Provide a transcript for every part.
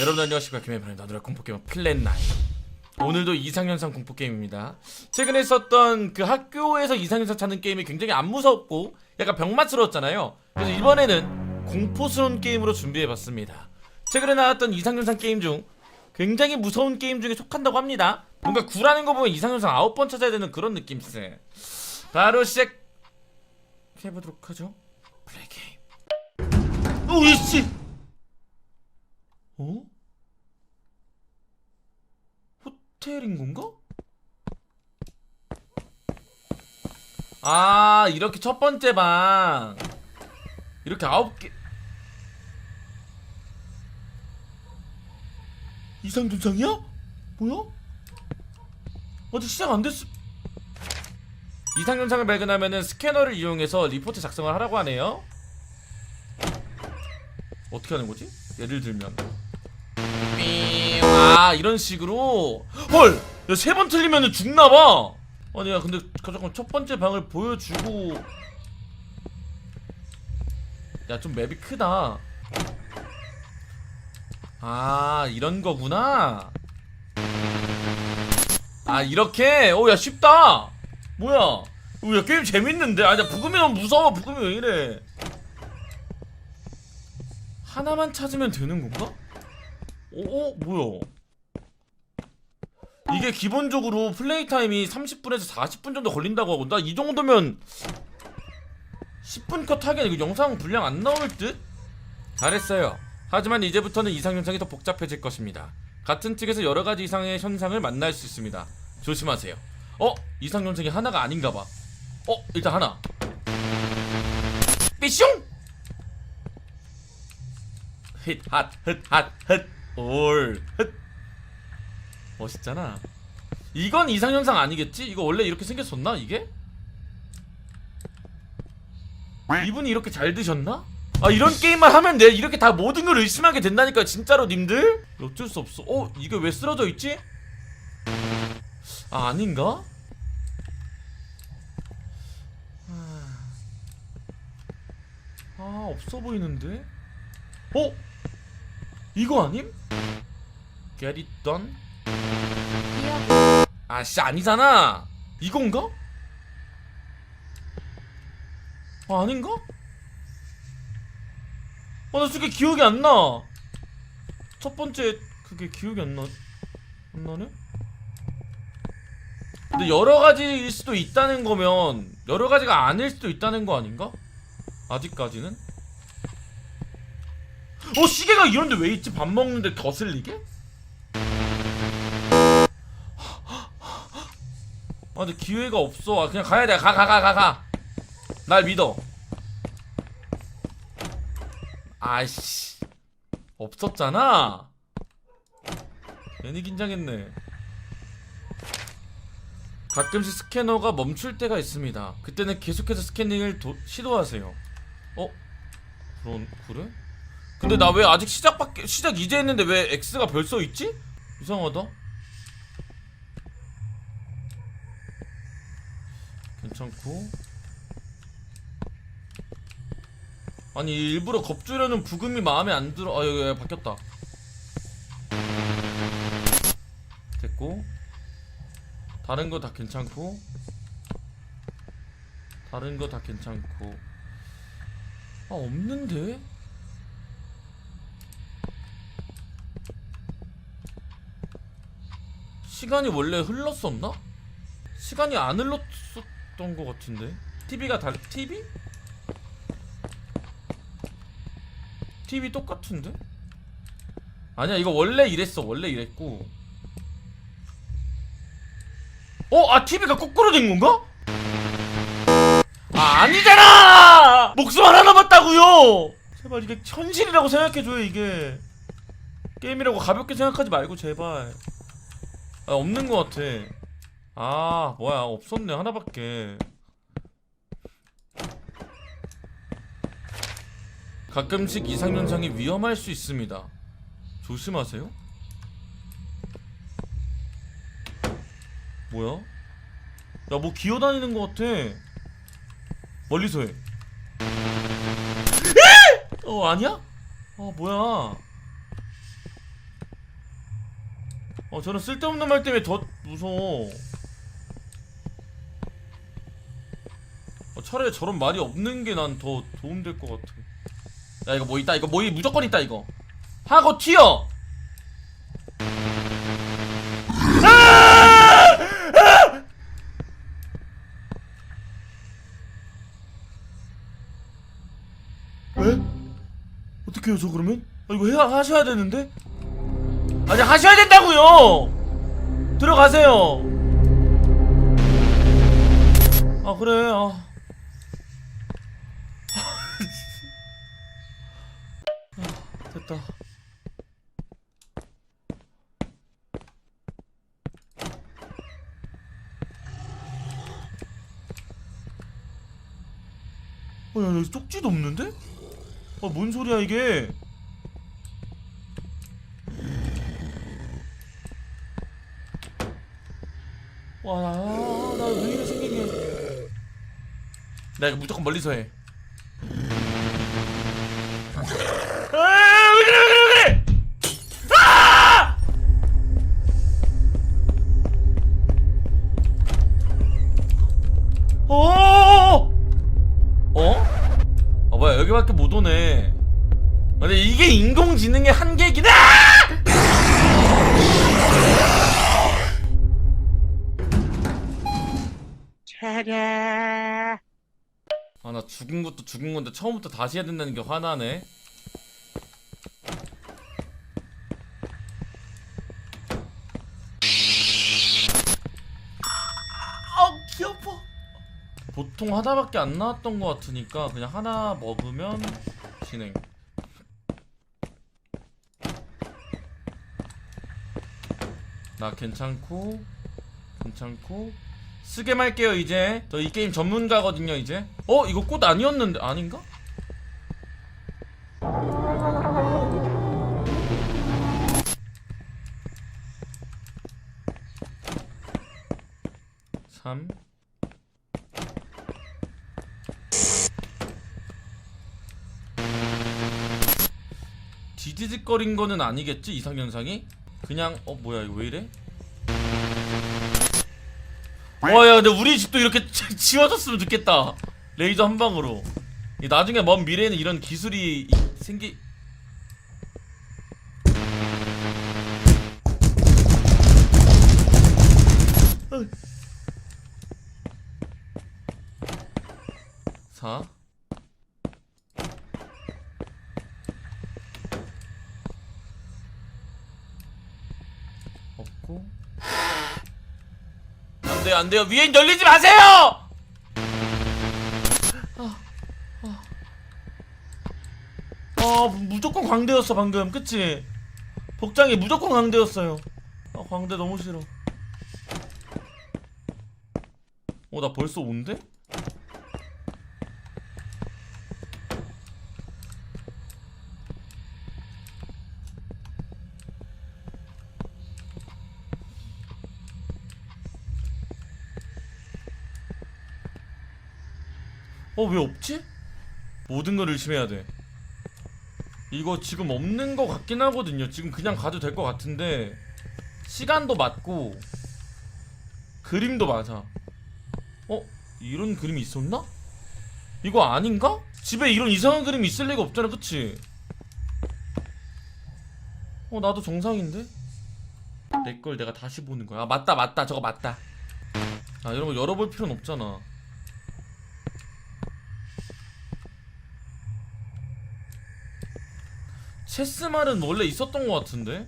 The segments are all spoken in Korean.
여러분 안녕하십니까. 김해반입니다. 오늘의 공포게임 플랜 9 오늘도 이상현상 공포게임입니다. 최근에 썼던 그 학교에서 이상현상 찾는 게임이 굉장히 안 무섭고 약간 병맛스러웠잖아요. 그래서 이번에는 공포스러운 게임으로 준비해봤습니다. 최근에 나왔던 이상현상 게임 중 굉장히 무서운 게임 중에 속한다고 합니다. 뭔가 구라는 거 보면 이상현상 아홉 번 찾아야 되는 그런 느낌세 바로 시작해보도록 하죠. 플레이 게임. 오이씨 어? 호텔인 건가? 아 이렇게 첫 번째 방 이렇게 아홉 개 이상준상이야? 뭐야? 아직 시작 안 됐어 이상현상을 발견하면은 스캐너를 이용해서 리포트 작성을 하라고 하네요 어떻게 하는 거지? 예를 들면 삥. 아 이런 식으로. 헐! 야 세 번 틀리면 죽나봐. 아니 야 근데 잠깐 첫 번째 방을 보여주고. 야 좀 맵이 크다. 아 이런 거구나. 아 이렇게? 오야 쉽다. 뭐야? 오, 야 게임 재밌는데? 아니 나 부금이 너무 무서워. 부금이 왜 이래? 하나만 찾으면 되는 건가? 오, 오 뭐야? 이게 기본적으로 플레이 타임이 30분에서 40분 정도 걸린다고 하고 나 이 정도면 10분 컷 하기엔 이거 영상 분량 안 나올 듯? 잘했어요. 하지만 이제부터는 이상 현상이 더 복잡해질 것입니다. 같은 측에서 여러 가지 이상의 현상을 만날 수 있습니다. 조심하세요. 어? 이상 현상이 하나가 아닌가 봐. 어? 일단 하나. 삐숑! 힛, 핫, 흣, 핫, 흣, 올, 흣. 멋있잖아. 이건 이상현상 아니겠지? 이거 원래 이렇게 생겼었나, 이게? 이분이 이렇게 잘 드셨나? 아, 이런 게임만 하면 돼. 이렇게 다 모든 걸 의심하게 된다니까, 진짜로, 님들? 어쩔 수 없어. 어, 이게 왜 쓰러져 있지? 아, 아닌가? 아, 없어 보이는데? 어? 이거 아님? Get it done? 아씨 아니잖아 이건가? 아 아닌가? 아나 저게 기억이 안나 첫 번째 그게 기억이 안 나, 안 나네? 근데 여러 가지일 수도 있다는 거면 여러 가지가 아닐 수도 있다는 거 아닌가? 아직까지는? 어 시계가 이런데 왜 있지? 밥 먹는데 거슬리게? 아 근데 기회가 없어. 아, 그냥 가야 돼가 가 가 가가 날 믿어. 아이씨. 없었잖아. 괜히 긴장했네. 가끔씩 스캐너가 멈출 때가 있습니다. 그때는 계속해서 스캐닝을 도, 시도하세요. 어? 그런 그래? 근데 나 왜 아직 시작밖에 시작 이제 했는데 왜 X가 벌써 있지? 이상하다. 괜찮고. 아니 일부러 겁주려는 부금이 마음에 안 들어. 아 여기, 여기 바뀌었다. 됐고. 다른 거 다 괜찮고. 다른 거 다 괜찮고. 아 없는데? 시간이 원래 흘렀었나? 시간이 안 흘렀었던 것 같은데 TV가 달 TV? TV 똑같은데? 아니야 이거 원래 이랬어 원래 이랬고 어? 아 TV가 거꾸로 된 건가? 아 아니잖아! 목숨 하나 남았다고요! 제발 이게 현실이라고 생각해줘요 이게 게임이라고 가볍게 생각하지 말고 제발 아, 없는 것 같아. 아, 뭐야, 없었네, 하나밖에. 가끔씩 이상 현상이 위험할 수 있습니다. 조심하세요. 뭐야? 야, 뭐 기어다니는 것 같아. 멀리서 해. 어, 아니야? 아, 뭐야. 어 저는 쓸데없는 말 때문에 더 무서워 어, 차라리 저런 말이 없는 게 난 더 도움될 것 같아 야 이거 뭐 있다 이거 뭐 이- 무조건 있다 이거 하고 튀어 왜? 어떻게 해요 저 그러면? 아, 이거 해야 하셔야 되는데? 아니 하셔야 된다고요. 들어가세요. 아 그래. 아. 아, 됐다. 어, 야, 여기 쪽지도 없는데? 아, 뭔 소리야, 이게? 와, 나왜 이래 생긴 게. 나 이거 무조건 멀리서 해. 아, 왜 그래, 왜 그래, 왜 그래! 아! 어! 어? 어, 뭐야, 여기밖에 못 오네. 근데 이게 인공지능의 한계이긴 해! 아, 죽은 것도 죽은 건데 처음부터 다시 해야 된다는 게 화나네. 아우, 귀 아파. 보통 하나밖에 안 나왔던 것 같으니까 그냥 하나 먹으면 진행. 나 괜찮고 괜찮고 쓰게 말게요 이제 저 이 게임 전문가거든요 이제 어 이거 꽃 아니었는데 아닌가? 삼 디디직거린 거는 아니겠지 이상현상이? 그냥 어 뭐야 이거 왜 이래? 와야 근데 우리 집도 이렇게 지- 지워졌으면 좋겠다. 레이저 한 방으로. 이 나중에 먼 미래에는 이런 기술이 이- 생기 사 없고 안 돼요 안 돼요. 위엔 열리지 마세요! 아, 무조건 광대였어 방금. 그치? 복장이 무조건 광대였어요. 아 광대 너무 싫어. 어나 벌써 온대? 어 왜 없지? 모든 걸 의심해야 돼 이거 지금 없는 거 같긴 하거든요 지금 그냥 가도 될 것 같은데 시간도 맞고 그림도 맞아 어? 이런 그림이 있었나? 이거 아닌가? 집에 이런 이상한 그림이 있을 리가 없잖아 그치? 어 나도 정상인데? 내 걸 내가 다시 보는 거야 아 맞다 맞다 저거 맞다 아 이런 거 열어볼 필요는 없잖아 체스말은 원래 있었던 것 같은데?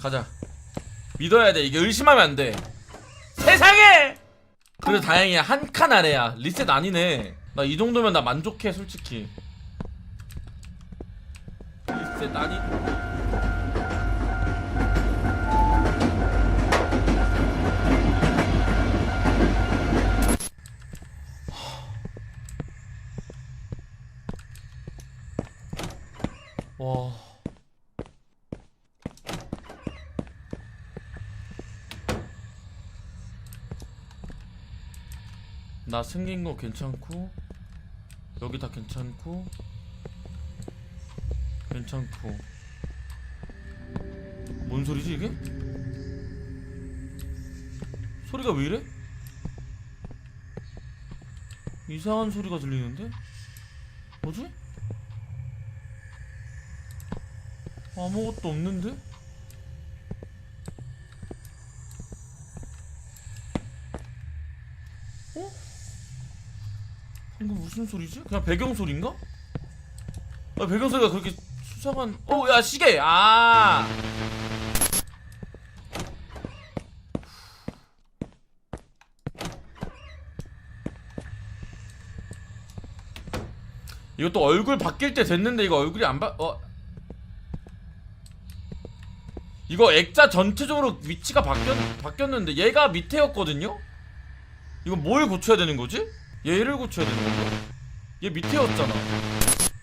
가자. 믿어야 돼. 이게 의심하면 안돼. 세상에! 그래 다행이야. 한 칸 아래야. 리셋 아니네. 나 이 정도면 나 만족해 솔직히. 리셋 아니 나 생긴 거 괜찮고 여기 다 괜찮고 괜찮고 뭔 소리지 이게? 소리가 왜 이래? 이상한 소리가 들리는데? 뭐지? 아무것도 없는데? 어? 방금 무슨 소리지? 그냥 배경 소리인가? 아 배경 소리가 그렇게 수상한 어야 시계 아 이것도 얼굴 바뀔 때 됐는데 이거 얼굴이 안 바.. 어 이거 액자 전체적으로 위치가 바뀌었, 바뀌었는데 얘가 밑에였거든요? 이거 뭘 고쳐야 되는 거지? 얘를 고쳐야 되는 건가? 얘 밑에였잖아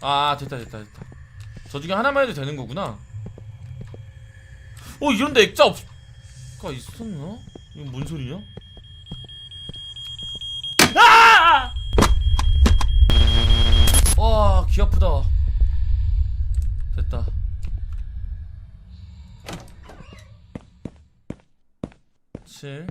아 됐다 됐다 됐다 저 중에 하나만 해도 되는 거구나 어 이런데 액자 없 가 있었나? 이건 뭔 소리냐? 아! 와, 귀 아프다. 됐다. 칠.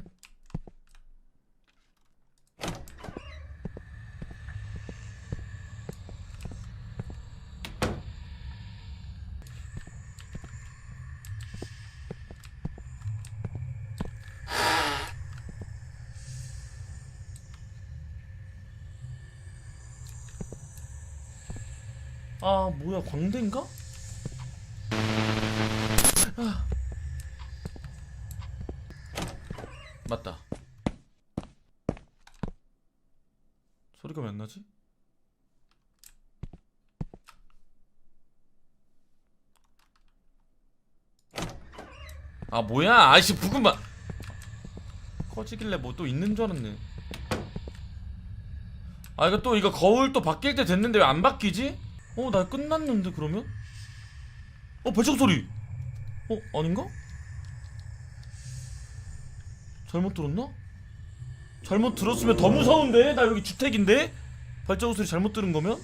아, 뭐야, 광대인가? 아. 맞다. 소리가 왜 안 나지? 아, 뭐야? 아이씨, 부금만. 꺼지길래 뭐 또 있는 줄 알았네. 아, 이거 또 이거 거울 또 바뀔 때 됐는데 왜 안 바뀌지? 어, 나 끝났는데 그러면? 어, 발작 소리. 어, 아닌가? 잘못 들었나? 잘못 들었으면 더 무서운데? 나 여기 주택인데? 발자국 소리 잘못 들은 거면?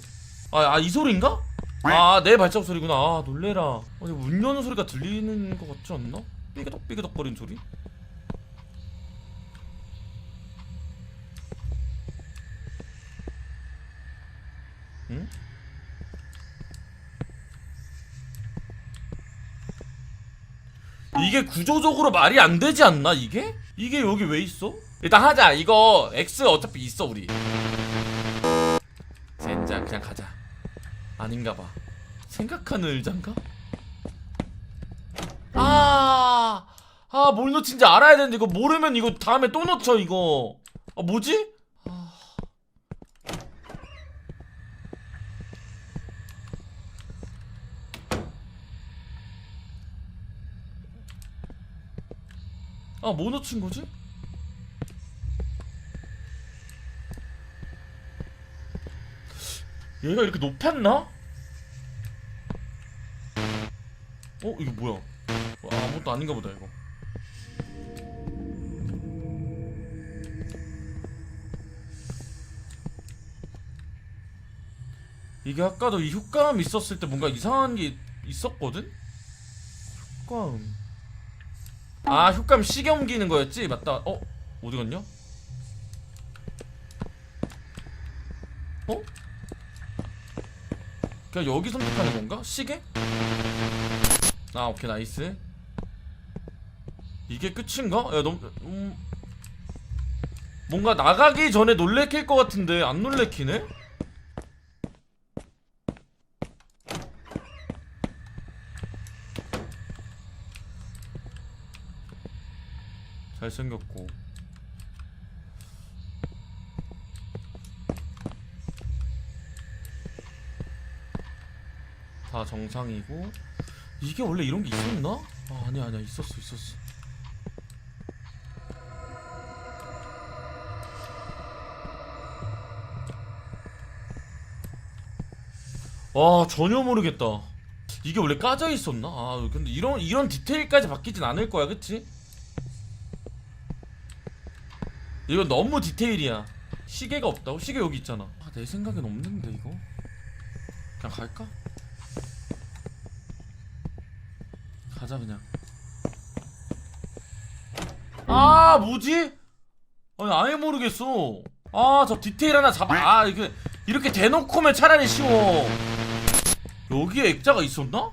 아, 아, 이 소리인가? 아, 내 발자국 소리구나. 아, 놀래라. 아니, 문 여는 소리가 들리는 것 같지 않나? 삐그덕 삐그덕 거리는 소리? 응? 이게 구조적으로 말이 안 되지 않나 이게? 이게 여기 왜 있어? 일단 하자 이거 X 어차피 있어 우리 젠장 그냥 가자 아닌가 봐 생각하는 의자인가? 아, 아, 뭘 놓친지 알아야 되는데 이거 모르면 이거 다음에 또 놓쳐 이거. 아, 뭐지? 아, 뭐 놓친 거지? 얘가 이렇게 높았나? 어? 이거 뭐야? 어, 아무것도 아닌가 보다 이거 이게 아까도 이 효과음 있었을 때 뭔가 이상한 게 있었거든? 효과음 아 효과음 시계 옮기는 거였지? 맞다 어? 어디 갔냐? 어? 그냥 여기 선택하는 건가? 시계? 아 오케이 나이스 이게 끝인가? 야 너무 음, 뭔가 나가기 전에 놀래킬 것 같은데 안 놀래키네? 잘생겼고 다 정상이고 이게 원래 이런 게 있었나? 아, 아니야 아니야 있었어 있었어 와 전혀 모르겠다 이게 원래 까져 있었나? 아 근데 이런 이런 디테일까지 바뀌진 않을 거야 그치? 이거 너무 디테일이야 시계가 없다고? 시계 여기 있잖아 아, 내 생각엔 없는데 이거 그냥 갈까? 가자 그냥 아 뭐지? 아니 아예 모르겠어. 아 저 디테일 하나 잡아. 아 이게 이렇게 대놓고면 차라리 쉬워. 여기에 액자가 있었나?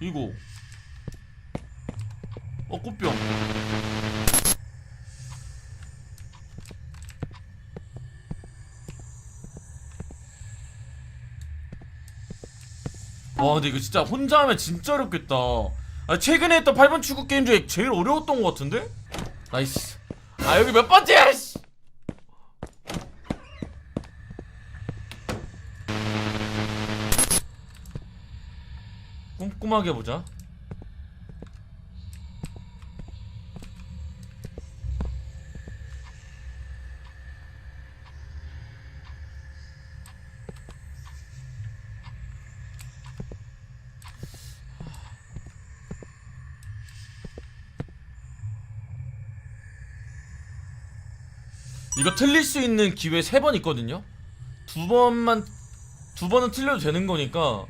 이거. 어 꽃병. 와 근데 이거 진짜 혼자 하면 진짜 어렵겠다 아, 최근에 했던 8번 축구 게임 중에 제일 어려웠던 것 같은데? 나이스 아 여기 몇 번째야 씨. 꼼꼼하게 보자 이거 틀릴 수 있는 기회 세 번 있거든요. 두 번만 두 번은 틀려도 되는 거니까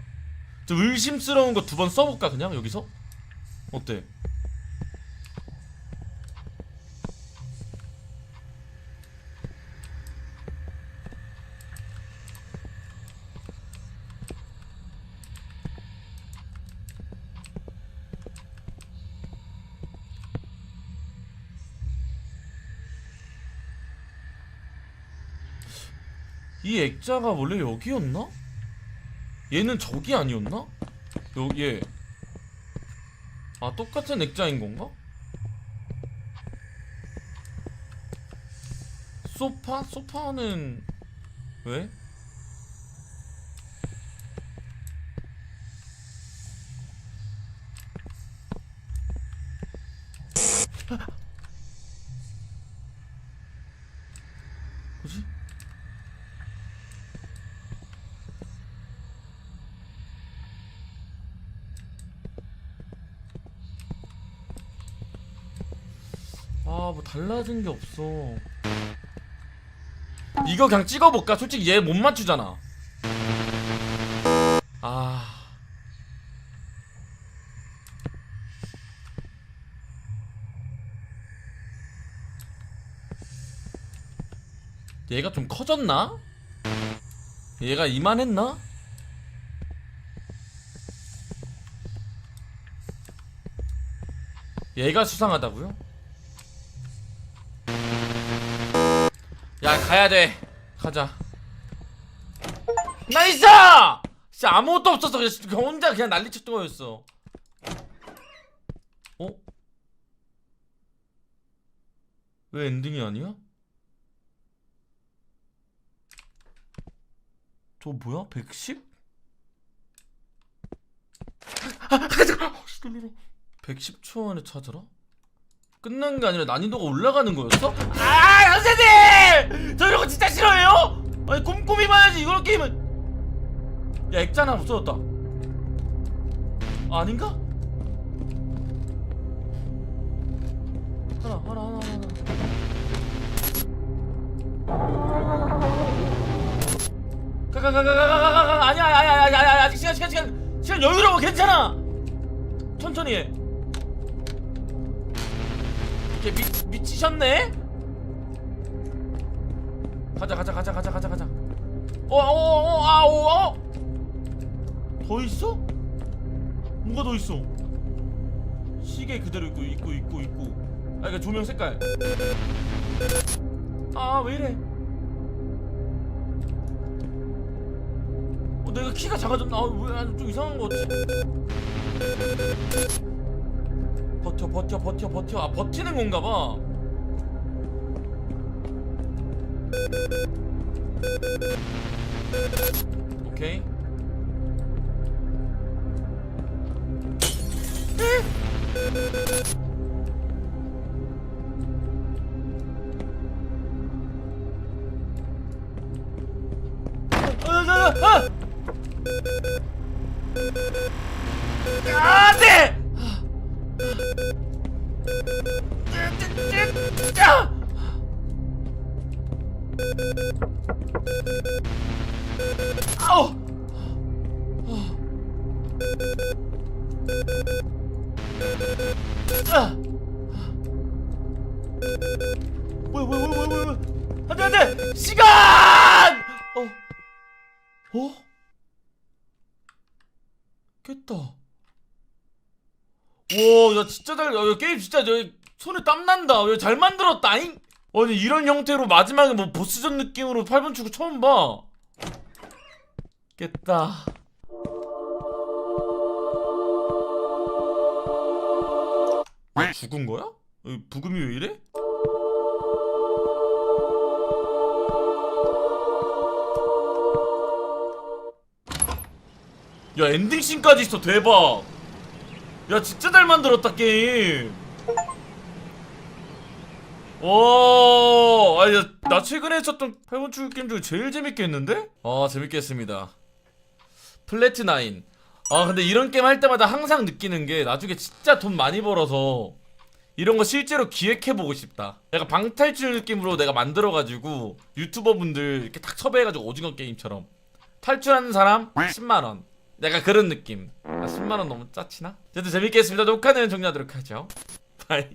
좀 의심스러운 거 두 번 써볼까 그냥 여기서 어때? 이 액자가 원래 여기였나? 얘는 저기 아니었나? 요, 얘. 아, 똑같은 액자인 건가? 소파? 소파는 왜? 달라진 게 없어. 이거 그냥 찍어볼까? 솔직히 얘 못 맞추잖아. 아. 얘가 좀 커졌나? 얘가 이만했나? 얘가 수상하다고요? 야 가야 돼 가자 나이스 진짜 아무것도 없었어 그냥 혼자 그냥 난리쳤던 거였어 어? 왜 엔딩이 아니야? 저 뭐야? 110? 아! 어, 씨, 놀래라. 110초 안에 찾아라? 끝난 게 아니라 난이도가 올라가는 거였어? 아 선생님! 저 이런 거 진짜 싫어해요? 아니 꼼꼼히 봐야지 이걸 게임은 야 액자나 없어졌다 아, 아닌가? 하나 하나 하나 하나 가가가가가가가 아니야 아니야 아니야 아니야 아직 시간 시간 시간 시간 여유로워 괜찮아 천천히 해 이게 미, 미치셨네? 가자 가자 가자 가자 가자 가자 어어어 아오 어, 더 있어? 뭐가 더 있어? 시계 그대로 있고 있고 있고 있고 아 그러니까 조명 색깔 아 왜 이래 어, 내가 키가 작아졌나? 아, 왜좀 이상한 거 같지? 버텨 버텨 버텨 버텨. 아 버티는 건가 봐. 오케이. 아, 시간! 어. 어? 깼다. 와야 진짜 잘 야, 게임 진짜 저 손에 땀 난다. 야, 잘 만들었다잉? 아니 이런 형태로 마지막에 뭐 보스전 느낌으로 8분 축구 처음 봐. 깼다. 야, 죽은 거야? 어, 부금이 왜 이래? 야 엔딩씬까지 있어. 대박. 야 진짜 잘 만들었다 게임. 와, 아니 나- 나 최근에 했었던 8번 축구 게임 중에 제일 재밌게 했는데? 아 재밌게 했습니다. 플래티나인. 아 근데 이런 게임 할 때마다 항상 느끼는 게 나중에 진짜 돈 많이 벌어서 이런 거 실제로 기획해보고 싶다. 약간 방탈출 느낌으로 내가 만들어가지고 유튜버 분들 이렇게 딱 섭외해가지고 오징어 게임처럼 탈출하는 사람 10만원 약간 그런 느낌. 아 10만원 너무 짜치나? 어쨌든 재밌게 했습니다. 녹화는 종료하도록 하죠. 바이